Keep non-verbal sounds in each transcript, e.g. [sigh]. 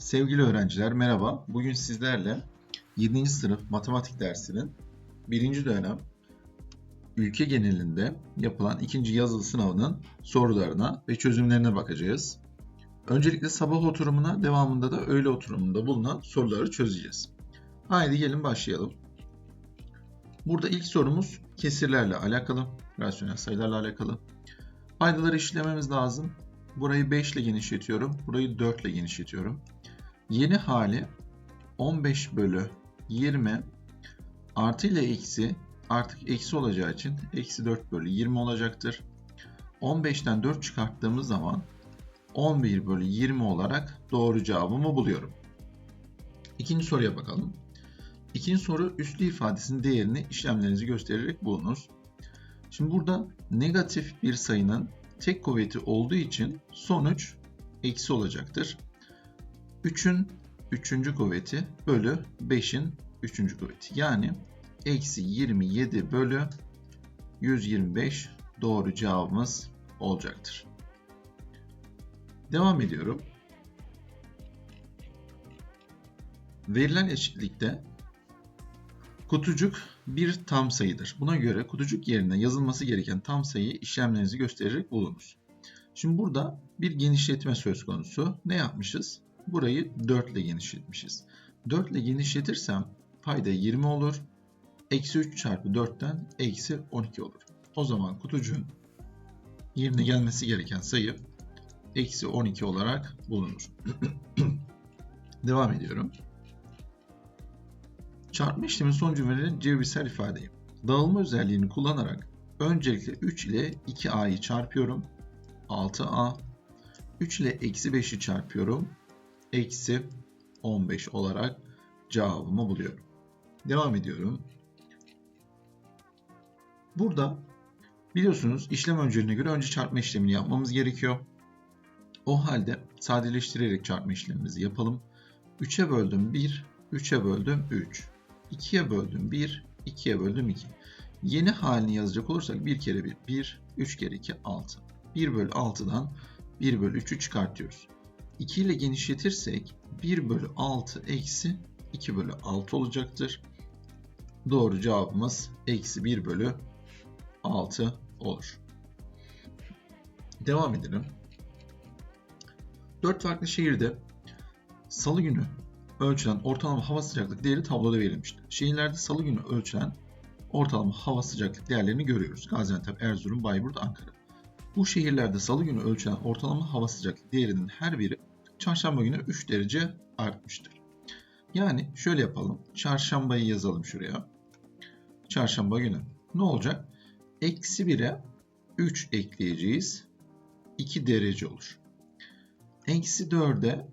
Sevgili öğrenciler merhaba. Bugün sizlerle 7. sınıf matematik dersinin 1. dönem ülke genelinde yapılan ikinci yazılı sınavının sorularına ve çözümlerine bakacağız. Öncelikle sabah oturumuna, devamında da öğle oturumunda bulunan soruları çözeceğiz. Haydi gelin başlayalım. Burada ilk sorumuz kesirlerle alakalı, rasyonel sayılarla alakalı. Paydaları işlememiz lazım. Burayı 5 ile genişletiyorum. Burayı 4 ile genişletiyorum. Yeni hali 15 bölü 20 artı ile eksi artık eksi olacağı için eksi 4 bölü 20 olacaktır. 15'ten 4 çıkarttığımız zaman 11 bölü 20 olarak doğru cevabımı buluyorum. İkinci soruya bakalım. İkinci soru üslü ifadesinin değerini işlemlerinizi göstererek bulunuz. Şimdi burada negatif bir sayının tek kuvveti olduğu için sonuç eksi olacaktır. 3'ün 3. kuvveti bölü 5'in 3. kuvveti. Yani eksi 27 bölü 125 doğru cevabımız olacaktır. Devam ediyorum. Verilen eşitlikte kutucuk bir tam sayıdır. Buna göre kutucuk yerine yazılması gereken tam sayıyı işlemlerinizi göstererek bulunuz. Şimdi burada bir genişletme söz konusu. Ne yapmışız? Burayı 4 ile genişletmişiz. 4 ile genişletirsem payda 20 olur. Eksi 3 çarpı 4'ten eksi 12 olur. O zaman kutucuğun yerine gelmesi gereken sayı eksi 12 olarak bulunur. [clears throat] Devam ediyorum. Çarpma işlemi sonucu verilen cebirsel ifadeyim. Dağılma özelliğini kullanarak öncelikle 3 ile 2a'yı çarpıyorum. 6a. 3 ile eksi 5'i çarpıyorum. Eksi 15 olarak cevabımı buluyorum. Devam ediyorum. Burada biliyorsunuz işlem önceliğine göre önce çarpma işlemini yapmamız gerekiyor. O halde sadeleştirerek çarpma işlemimizi yapalım. 3'e böldüm 1, 3'e böldüm 3. 2'ye böldüm 1, 2'ye böldüm 2. Yeni halini yazacak olursak 1 kere 1, 1, 3 kere 2, 6. 1 bölü 6'dan 1 bölü 3'ü çıkartıyoruz. 2 ile genişletirsek 1 bölü 6 eksi 2 bölü 6 olacaktır. Doğru cevabımız eksi 1 bölü 6 olur. Devam edelim. 4 farklı şehirde salı günü ölçülen ortalama hava sıcaklık değeri tabloda verilmiştir. Şehirlerde salı günü ölçülen ortalama hava sıcaklık değerlerini görüyoruz. Gaziantep, Erzurum, Bayburt, Ankara. Bu şehirlerde salı günü ölçülen ortalama hava sıcaklık değerinin her biri çarşamba günü 3 derece artmıştır. Yani şöyle yapalım. Çarşambayı yazalım şuraya. Çarşamba günü. Ne olacak? Eksi 1'e 3 ekleyeceğiz. 2 derece olur. Eksi 4'e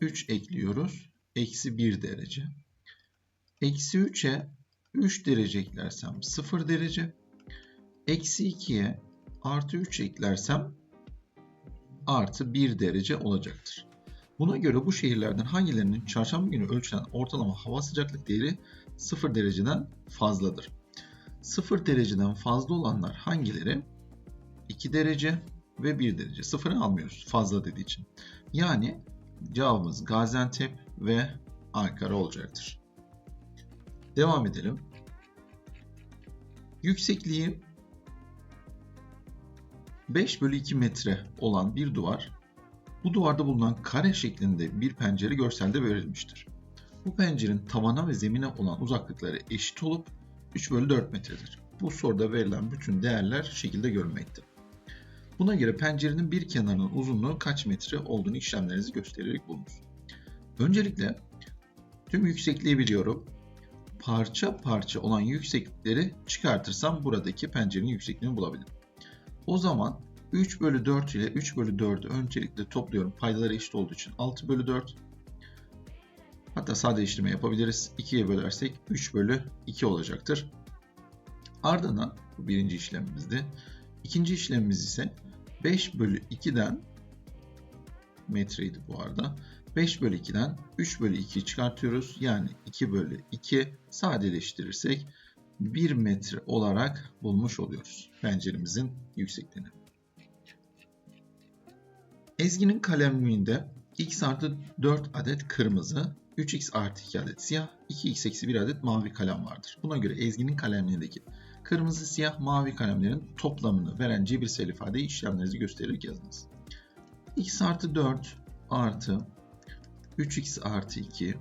3 ekliyoruz. Eksi 1 derece. Eksi 3'e 3 derece eklersem 0 derece. Eksi 2'ye artı 3 eklersem artı 1 derece olacaktır. Buna göre bu şehirlerden hangilerinin çarşamba günü ölçülen ortalama hava sıcaklık değeri 0 dereceden fazladır? 0 dereceden fazla olanlar hangileri? 2 derece ve 1 derece. Sıfırı almıyoruz fazla dediği için. Yani cevabımız Gaziantep ve Ankara olacaktır. Devam edelim. Yüksekliği 5 bölü 2 metre olan bir duvar, bu duvarda bulunan kare şeklinde bir pencere görselde verilmiştir. Bu pencerenin tavana ve zemine olan uzaklıkları eşit olup 3 bölü 4 metredir. Bu soruda verilen bütün değerler şekilde görülmekte. Buna göre pencerenin bir kenarının uzunluğu kaç metre olduğunu işlemlerinizi göstererek bulunuz. Öncelikle tüm yüksekliği biliyorum. Parça parça olan yükseklikleri çıkartırsam buradaki pencerenin yüksekliğini bulabilirim. O zaman 3 bölü 4 ile 3 bölü 4'ü öncelikle topluyorum. Paydaları eşit olduğu için 6 bölü 4. Hatta sadeleştirme yapabiliriz. 2'ye bölersek 3 bölü 2 olacaktır. Ardından bu birinci işlemimizdi. İkinci işlemimiz ise 5 bölü 2'den metreydi bu arada. 5 bölü 2'den 3 bölü 2'yi çıkartıyoruz. Yani 2 bölü 2 sadeleştirirsek 1 metre olarak bulmuş oluyoruz penceremizin yüksekliğini. Ezgi'nin kalemliğinde x artı 4 adet kırmızı, 3x artı 2 adet siyah, 2x eksi 1 adet mavi kalem vardır. Buna göre Ezgi'nin kalemliğindeki kırmızı, siyah, mavi kalemlerin toplamını veren cebirsel ifadeyi işlemlerinizi göstererek yazınız. x artı 4 artı 3x artı 2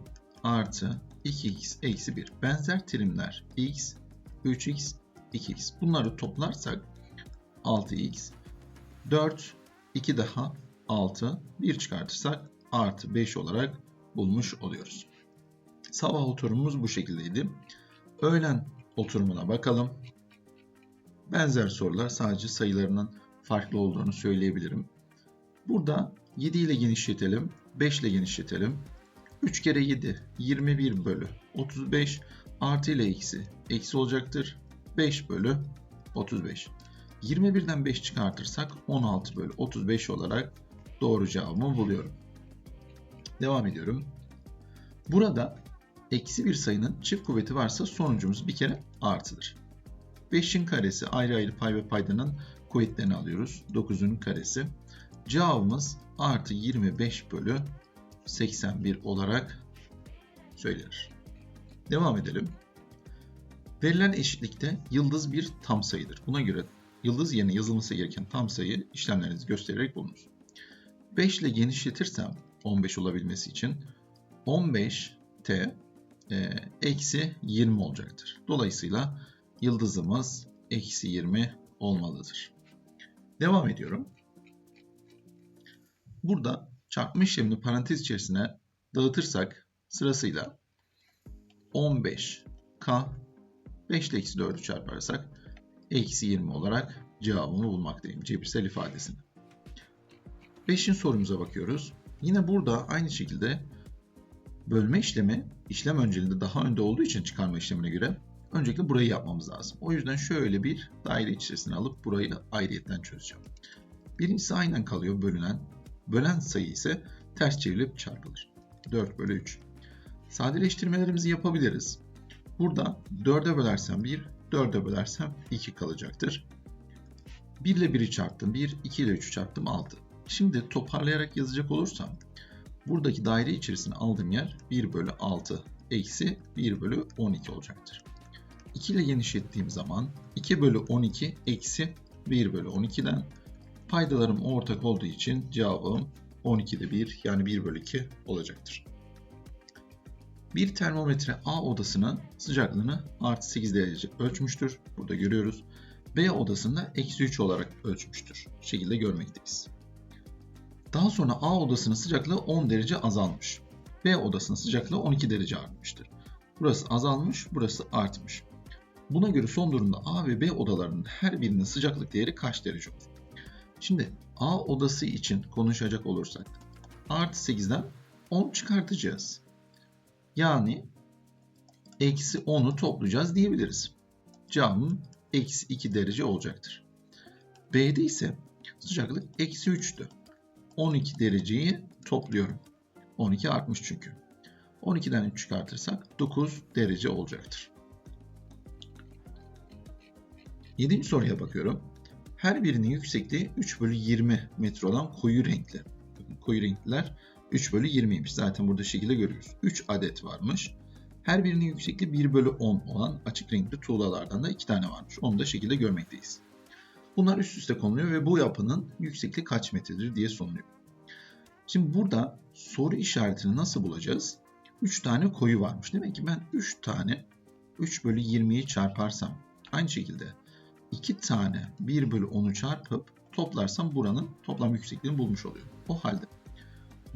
artı 2x eksi 1. Benzer terimler x, 3x, 2x. Bunları toplarsak 6x, 4, 2 daha 6, 1 çıkartırsak artı 5 olarak bulmuş oluyoruz. Sabah oturumumuz bu şekildeydi. Öğlen oturumuna bakalım. Benzer sorular sadece sayılarının farklı olduğunu söyleyebilirim. Burada 7 ile genişletelim, 5 ile genişletelim. 3 kere 7 21 bölü 35 artı ile eksi eksi olacaktır. 5 bölü 35. 21'den 5 çıkartırsak 16 bölü 35 olarak doğru cevabımı buluyorum. Devam ediyorum. Burada eksi bir sayının çift kuvveti varsa sonucumuz bir kere artıdır. 5'in karesi ayrı ayrı pay ve paydanın kuvvetlerini alıyoruz. 9'un karesi. Cevabımız artı 25 bölü 81 olarak söylenir. Devam edelim. Verilen eşitlikte yıldız bir tam sayıdır. Buna göre yıldız yerine yazılması gereken tam sayı işlemlerinizi göstererek bulunuz. 5 ile genişletirsem 15 olabilmesi için 15t e, eksi 20 olacaktır. Dolayısıyla yıldızımız eksi 20 olmalıdır. Devam ediyorum. Burada çarpma işlemini parantez içerisine dağıtırsak sırasıyla 15k 5 ile eksi 4'ü çarparsak eksi 20 olarak cevabımı bulmaktayım cebirsel ifadesini. 5'in sorumuza bakıyoruz. Yine burada aynı şekilde bölme işlemi işlem önceliğinde daha önde olduğu için çıkarma işlemine göre öncelikle burayı yapmamız lazım. O yüzden şöyle bir daire içerisine alıp burayı ayrıyetten çözeceğim. Birincisi aynen kalıyor bölünen. Bölen sayı ise ters çevrilip çarpılır. 4 bölü 3. Sadeleştirmelerimizi yapabiliriz. Burada 4'e bölersem 1, 4'e bölersem 2 kalacaktır. 1 ile 1'i çarptım 1, 2 ile 3'ü çarptım 6. Şimdi toparlayarak yazacak olursam buradaki daire içerisine aldığım yer 1 bölü 6 eksi 1 bölü 12 olacaktır. 2 ile genişlettiğim zaman 2 bölü 12 eksi 1 bölü 12'den paydalarım ortak olduğu için cevabım 12'de 1 yani 1 bölü 2 olacaktır. Bir termometre A odasının sıcaklığını artı 8 derece ölçmüştür. Burada görüyoruz. B odasında eksi 3 olarak ölçmüştür. Bu şekilde görmekteyiz. Daha sonra A odasının sıcaklığı 10 derece azalmış. B odasının sıcaklığı 12 derece artmıştır. Burası azalmış, burası artmış. Buna göre son durumda A ve B odalarının her birinin sıcaklık değeri kaç derece olur? Şimdi A odası için konuşacak olursak artı 8'den 10 çıkartacağız. Yani eksi 10'u toplayacağız diyebiliriz. Cevabım eksi 2 derece olacaktır. B'de ise sıcaklık eksi 3'tü. 12 dereceyi topluyorum. 12 artmış çünkü. 12'den 3 çıkartırsak 9 derece olacaktır. 7. soruya bakıyorum. Her birinin yüksekliği 3 bölü 20 metre olan koyu renkli. Koyu renkliler 3 bölü 20'ymiş. Zaten burada şekilde görüyoruz. 3 adet varmış. Her birinin yüksekliği 1 bölü 10 olan açık renkli tuğlalardan da 2 tane varmış. Onu da şekilde görmekteyiz. Bunlar üst üste konuluyor ve bu yapının yüksekliği kaç metredir diye soruluyor. Şimdi burada soru işaretini nasıl bulacağız? 3 tane koyu varmış. Demek ki ben 3 tane 3 bölü 20'yi çarparsam aynı şekilde 2 tane 1 bölü 10'u çarpıp toplarsam buranın toplam yüksekliğini bulmuş oluyorum. O halde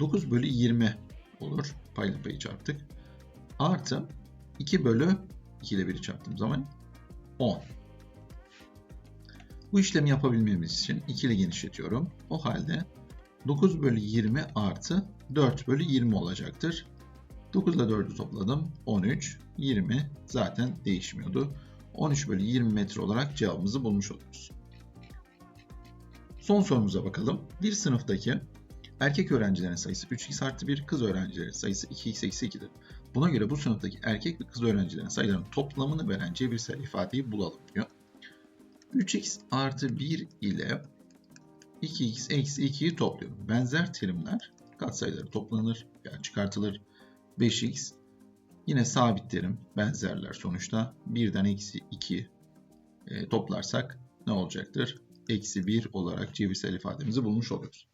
9 bölü 20 olur. Payla payı çarptık. Artı 2 bölü 2 ile 1'i çarptığım zaman 10. Bu işlemi yapabilmemiz için 2 ile genişletiyorum. O halde 9 bölü 20 artı 4 bölü 20 olacaktır. 9 ile 4'ü topladım. 13, 20 zaten değişmiyordu. 13 bölü 20 metre olarak cevabımızı bulmuş oluruz. Son sorumuza bakalım. Bir sınıftaki erkek öğrencilerin sayısı 3x artı 1, kız öğrencilerin sayısı 2x eksi 2'dir. Buna göre bu sınıftaki erkek ve kız öğrencilerin sayılarının toplamını veren cebirsel ifadeyi bulalım diyor. 3x artı 1 ile 2x eksi 2'yi topluyorum. Benzer terimler katsayıları toplanır veya çıkartılır. 5x yine sabit terim benzerler sonuçta. 1'den eksi 2 e, toplarsak ne olacaktır? Eksi 1 olarak cebirsel ifademizi bulmuş oluyoruz.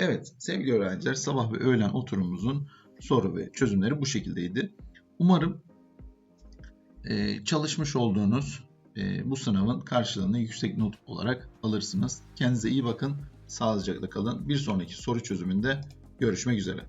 Evet sevgili öğrenciler sabah ve öğlen oturumumuzun soru ve çözümleri bu şekildeydi. Umarım e, çalışmış olduğunuz e, bu sınavın karşılığını yüksek not olarak alırsınız. Kendinize iyi bakın, sağlıcakla kalın. Bir sonraki soru çözümünde görüşmek üzere.